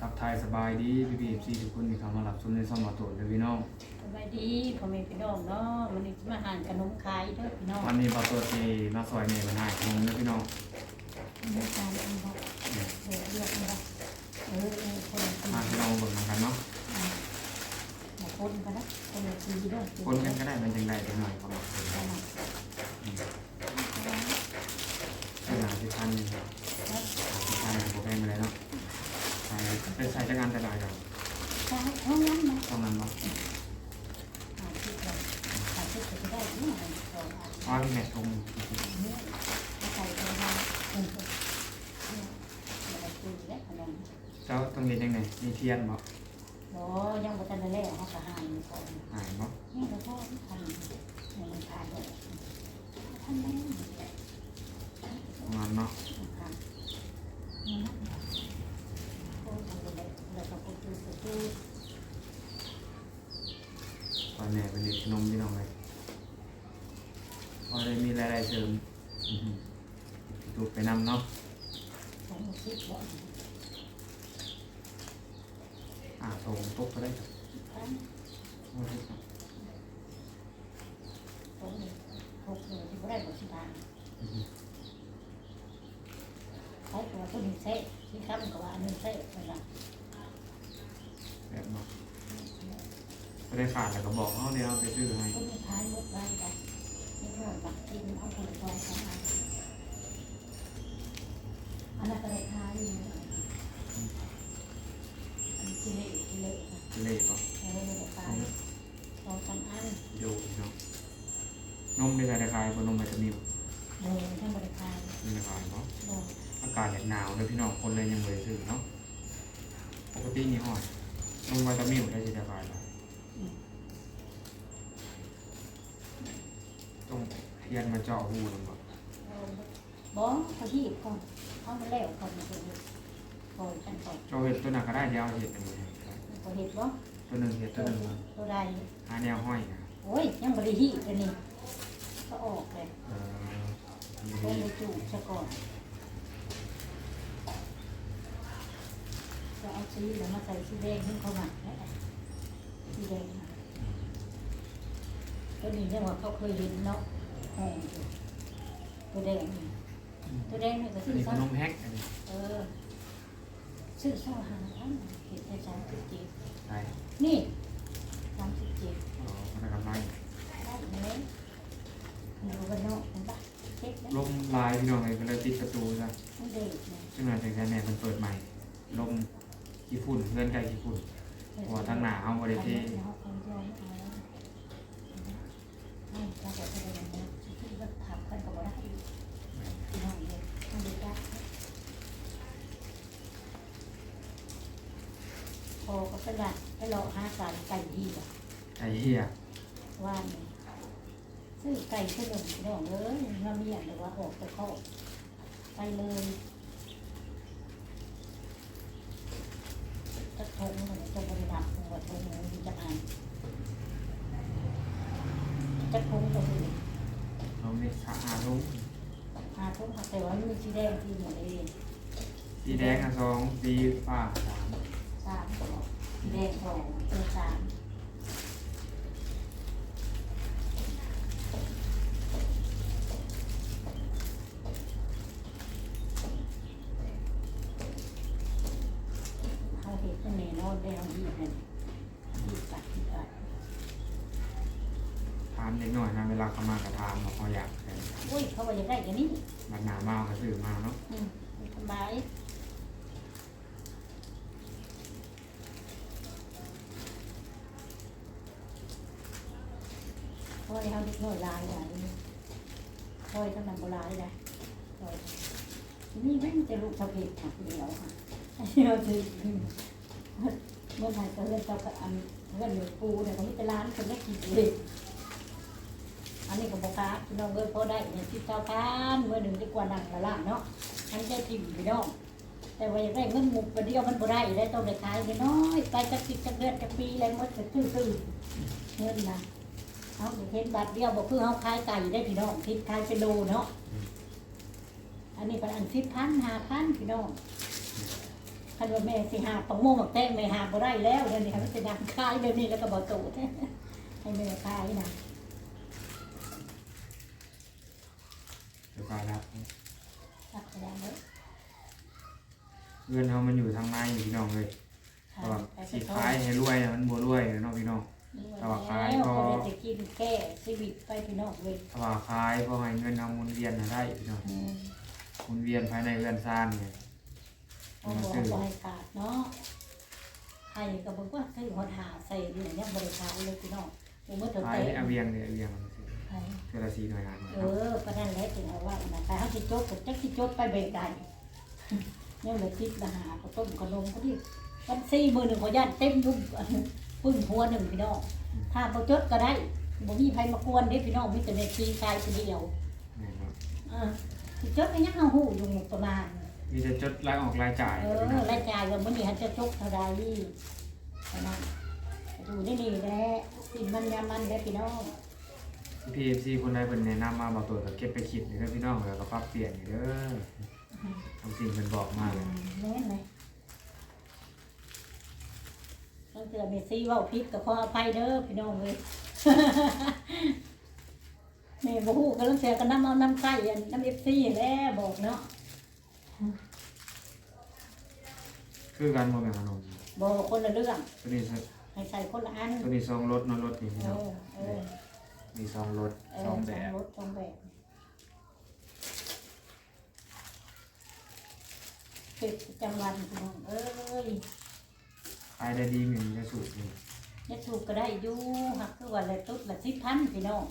ทักทายสบายดีพี่พี่ซีทุกคนที่เข้ามารับชมในช่องมาตรวจเลยพี่น้องสบายดีพ่อแม่พี่น้องเนาะวันนี้จะมาหานขนมขายเด้อพี่น้องวันนี้มาตรวจที่มาซอยเมย์มาหาขนมนะพี่น้องมีการอันบอกเดี๋ยวเรียกนะเออเออคนละทีมาพี่น้องเบิ่งนำกันเนาะมาคนกันนะคนละทีด้วยคนกันก็ได้มันจังได้ไปหน่อยครับผมขนาดที่พันที่พันโปรแกรมอะไรเนาะ ใส่เป็นใส่จักรานแต่ละอย่างใช่เท่านั้นนะต้องนั้นเนาะองอันว่าพี่แม่ชมเออเนี่ยเราคุยแล้วขนมเจ้าต้องเรียนยังไงมีเทียนบ่โอ้ยังบ่ทันได้แล้วเขาก็หายก่อนหายบ่นี่เราก็ทำเนี่ยมันทานด้ทำได้ประมาณเนาะ ครับนี่นะโอ้ยเราต้องพูดพูดพูด ตอนแม่เป็นเด็กขนมพี่น้องเลยพอได้มีรายได้เสริมอือหือถูไปนำเนาะอ่าส่งตุ๊กก็ได้ครับครั้งโอ้ยครับสองหกเลยที่ไม่ได้กสิบห้าอือหือเขาตัวต้นเซ่ที่ครับมันก็ว่าอันนึงเซ่ไปละ แบบเนาะไม่ได้ขาดแล้วก็บอกเขาเดี๋ยวเอาไปซื้อให้ต้นท้ายหมดได้กันนี่ก็บักกินเอาคนละสองสามอันอันนั้นก็ได้ท้ายอยู่อันที่เละที่เละนะเล่ก็เออได้ท้ายสองสามอันโยกเนาะนมไม่ใช่ราคายบนนมมันจะมีโดยท่านบริการมีราคาเนาะโดยอากาศหนาวเลยพี่น้องคนเลยยังไม่ได้ซื้อเนาะปกตินี่ห้อย นมวิตามินได้สิราคายละต้องเทียนมาเจาะหูลงก่อนบอเขาที่ก่อนเขามาแล้วก่อนมาเลยก่อนกันก่อนเจาะเห็ดตัวหนักก็ได้เดียวเห็ดอันนี้ให้เขาเห็นบ่ตัวหนึ่งเห็ดตัวหนึ่งตัวใดหาแนวห้อยนะโอ้ยยังบริหีตัวนี้ก็ออกเลยเออต้องไปจูบซะก่อนจะ เอาสีแล้วมาใส่สีแดงขึ้นเข้ามาสีแดงตัวนี้เนี่ยว่าเขาเคยเห็นเนาะห้องตัวแดงตัวแดงนี่ก็อันซื้อนี้ขซะนมแฮกอันนี้เออซื้อซะหาพันเห็นได้สามสิบเจ็ดใช่นี่สามสิบเจ็ด อ๋อพนักงานไล่ได้ไหมดูกันเนาะเห็นปะเช็คนะลมลายพี่น้องเลยก็เลยติดประตูซะไม่เด็กนะซึ่งหลังจากนั้นเนี่ยมันเปิดใหม่ลม ขี้ฝุ่นเงื่อนไขขี้ฝุ่นเพราะว่าทางหนาเอาบริเทเอาคนเดียวไม่เอาไม่เราจะไปเรียนนะที่ก็ถามกันก็บอกได้ที่ห้องเรียนห้องเรียนได้พอก็เป็นละไปรอหาการไก่ดีกว่าไอ้เหี้ยว่านี่ซื้อไก่ขนมพี่น้องเลยมาเมียนหรือว่าออกไปเข้าไปเลยจะทงเหมือนจะบริดับหัวทงเหมือนจะอ่านจะทงตัวนี้ เราไม่สะอาดลง หาทงแต่ว่ามี สีแดงที่หมดเองสีแดงอะสองสีฟ้าสามสามสีแดงสองเป็นสามเขาเห็นเป็นเนนอนแดงที่นั่นที่ตัดที่ตัดถามเล็กหน่อยนะเวลาเขามากร ยเขาบอกอย่างไรอย่างนี้บัดหนามาก็ซื้อมาเนาะอืมสบายคอยเขาเด็กน้อยลายอย่างนี้คอยทั้งนั้นโบราณเลยคอยนี่แม่งจะลูกสะเพกหักเดียวค่ะเราจะเมื่อไหร่ก็เล่นเจ้ากับอันเล่นเหนือปูเนี่ยเขาไม่ไปร้านคนแรกกินเอง อันนี้ก็บอกค่ะพี่น้องเอ้ยพอได้เนี่ยที่เจ้าการเมื่อหนึ่งดีกว่านั่งละล่างเนาะอันใจจริงพี่น้อง แต่ว่าอยากได้เงินหมุกประเดียวมันบ่ได้ได้ต้องได้ขายน้อยไปจักสิบจักเดือนจักปีอะไรหมดจะซื้อซื้อเงินนะเอาเห็นบาทเดียวบอกคือเขาขายไก่ได้พี่น้องทิศขายเป็นโลเนาะอันนี้เป็นอันสิบพันห้าพันพี่น้องคันว่าแม่สิหาปังโม่หมักแต้แม่หาบ่ได้แล้วเดี๋ยวนี้มันเป็นดังคายเดี๋ยวนี้แล้วก็บ่โตดให้แม่คายนะ เดี๋ยวไปแล้วรักแสดงเลยเงินเขามันอยู่ทางในอยู่พี่น้องเลยแต่ว่าสีขายให้รวยนะมันบัวรวยเนาะพี่น้องแต่ว่าคายก็ จะกินแก้ชีวิตไปพี่น้องเลยถ้าว่าขายเพราะให้เงินเอาหมุนเวียนน่ะได้พี่น้องอืมหมุนเวียนภายในเรือนซ่านเนี่ยโอ้โหบริการเนาะใครก็บอกว่าซื้อหอหาใส่อยู่เนี่ยบริการเลยพี่น้องผมเมื่อเธอขายเตะเอาเวียงเนี่ยเอาเวียงมัน สิใช่เทอละสี่หน่วยงานเออประเด็นแรกถึงเอาว่านะแต่เขาสิจบก็จักสิจบไปเบรกใดเนี่ยเลยคิดละหาก็ต้มขนมก็ที่วันสี่มือหนึ่งขอย่านเต็มยุ่งปึ้งหัวหนึ่งพี่น้องถ้าพอจดก็ได้บ่มีใครมากวนเด้พี่น้องมีแต่เม็ดซีชายคนเดียวเนี่ยเนาะอ่าสิจดไปยังเอาหูอยู่ประมาณ มีแต่จดรายออกรายจ่ายเออพี่น้องรายจ่ายว่ามื้อนี้หันจะจกเท่าใดขนาดดูนี่นี่แหละสิมันยามันเด้อพี่น้อง พีเอฟซีคนใดเป็นแนะนำมาบอกตัวก็เก็บไปคิดเลยนะพี่น้องแล้วก็ปรับเปลี่ยนอยู่เด้อทำสิ่งเป็นบอกมาเลยแม่นไหมต้องเตือนเมซี่เว่าพิษกับพ่ออภัยเด้อพี่น้องเลยแม่บ่ฮู้ก็ต้องเสียกันน้ำเอาน้ำใส่อันน้ำเอฟซีแหล้วบอกเนาะคือการโมเป็นขนมบอกคนละเรื่องตัวนี้ให้ใส่คนละอันตัวนี้ซองรถนอนรถนี่พี่เอน้องอเออมีซ องรถเออซองแบสองบรถสองแบบเป็ดประจำวันพี่น้องเอ้ยขายได้ดีเหมือนจะสูตรนี่ยาสูบก็ได้อยู่หักคือว่าละตุ๊ดละสิบพันพี่น้อง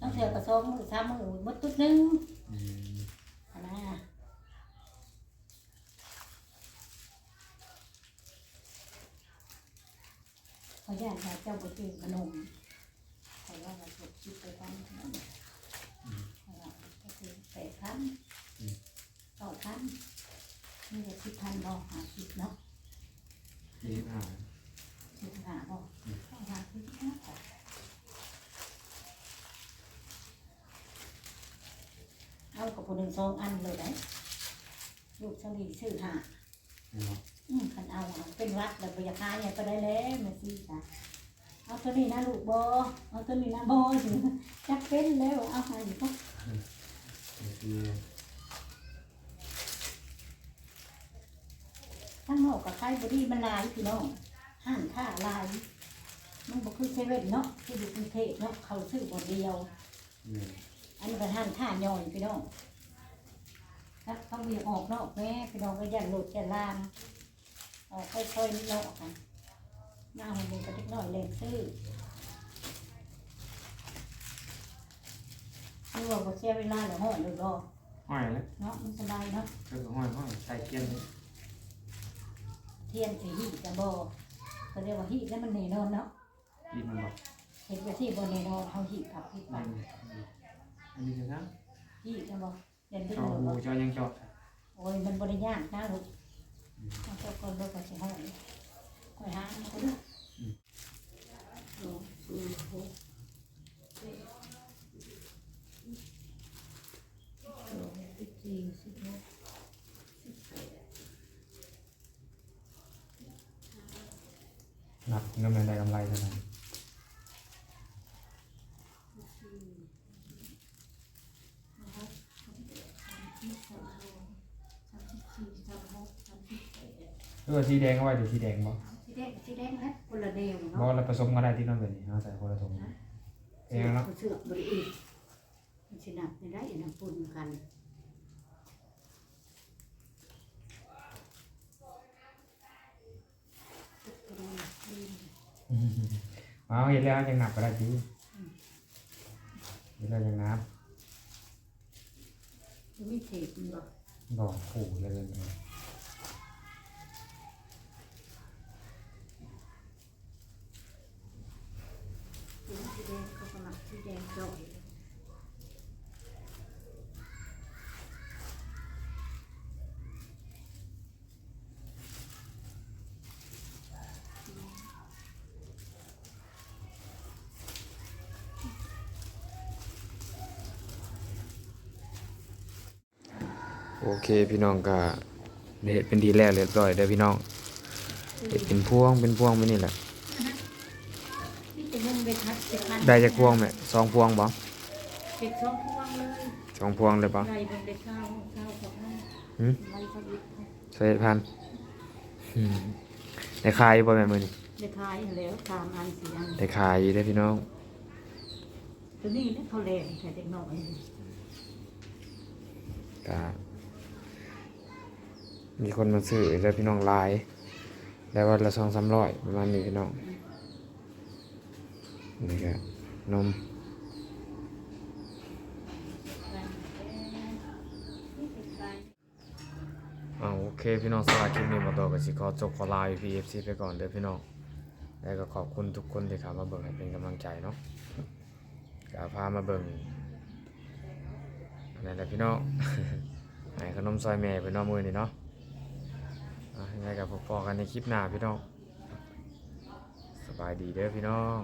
ต้องเสียกระซองมือสามมือหมดตุ๊ดหนึงอืมอันนะขออนุญาตให้เจ้าบุตรขนมขอว่าเราถูก คิดไปตามนมขอว่าก็คือแปดพันต่อพันนี่ก็สิบพันบ่หาสิบเนาะยี่สิบห้าสิบหาบ่ต่อหาสิบห้าค่ะเอากับผู้หนึ่งสองอันเลยได้ลูกสลีชื่อหาอืมคันเอาเป็นวัดแล้วไปอยากหาอย่างก็ได้แล้วม่ซี่จ้ะ เอาตัวนี้นะลูกบอเอาตัวนี้นะบอถึงจักเป็นแล้วเอาให้ก็คือทั้งนอกกับใครบดีมันลายพี่น้องห้านค่าลายมันบอกคือเซเว่นเนาะที่อยู่กรุงเทพเนาะเขาซื้อคนเดียว อันนี้เป็นห้านค่าย่อยพี่น้องครับเขาเวีออกนอกแม่พี่น้องก็ยันหลุดยันลามออกค่อยๆนิดนอกกัน หน้ามันมีกระติกน้อยเล่นซื้อนี่ว่าบ่เสียเวลาหรือห้อยหรือบ่ห้อยแล้วเนาะมันสบายเนาะก็คือห้อยห้อยใส่เกียนเลยเทียนสีหีจะบ่ก็เรียกว่าหีแล้วมันแน่นอนเนาะยีมันบอกเห็นว่าที่บ่แน่นอนเฮาหีกับหีปัอันนนี้อันนี้คือครับหีจะบ่เรียนที่เจาะบ่หูบ่เจาะยังเจาะโอ้ยมันบ่ได้ยากนะลูกเอาเจ้าก่อนบ่ก็สิห้อย ห้อยหางก็ได้สองสี่หกเจ็ดสองสิบสี่สิบหกสิบแปดนับเงินได้กำไรเท่านั้นเออสีแดงเอาไว้เดี๋ยวสีแดงบ่ สีแดงสีแดงนะคนละแนวบ่เนาะเราผสมกันได้ที่นั่นแบบนี้เอาใส่คนละถุงเองเนาะเสือกบริอีกมันสิหนักในได้อย่างนั้นปนกันเอาเห็นแล้วยังหนักก็ได้ทีเห็นแล้วยังนับไม่เทปมันบอกบอกขู่เลยเลย สีแดงเขากำลังสีแดงจ่อย โอ เคพี่น้องก็เฮ็ดเป็นทีแรกเรียบร้อยเด้อพี่น้องเฮ็ดเป็นพวงเป็นพวงไปนี่แหละนี่จะมุ่งไปทัดจะพันได้จากพวงแม่สองพวงบ่เด็กสองพวงเลยสองพวงเลยบ่ไล่บนเด็กข้าวข้าวของนั่นหืมไล่เขาอีกใส่พันอืมได้ขายอยู่บ่แม่มื้อนี้เด็กขายอยู่แล้วสามอันสี่อันได้ขายอยู่เด้อพี่น้องตัวนี้เนี่ยเขาแรงแค่เด็กน้อยก็ มีคนมาซื้อเด้อพี่น้องลายได้ววันละ2-300ประมาณนี้พี่น้องนี่ก็นมอ่าโอเคพี่น้องสำหรับคลิปนี้มาต่อกันสิขอจบขอลา PFC ไปก่อนเด้อพี่น้องแล้วก็ขอบคุณทุกคนที่เข้ามาเบิ่งให้เป็นกำลังใจเนาะก็พามาเบิ่งอันนั้นแหละพี่น้องให้ขนมซอยแม่พี่น้องมือนี่เนาะ ยังไงกับพอๆกันในคลิปหน้าพี่น้อง สบายดีเด้อพี่น้อง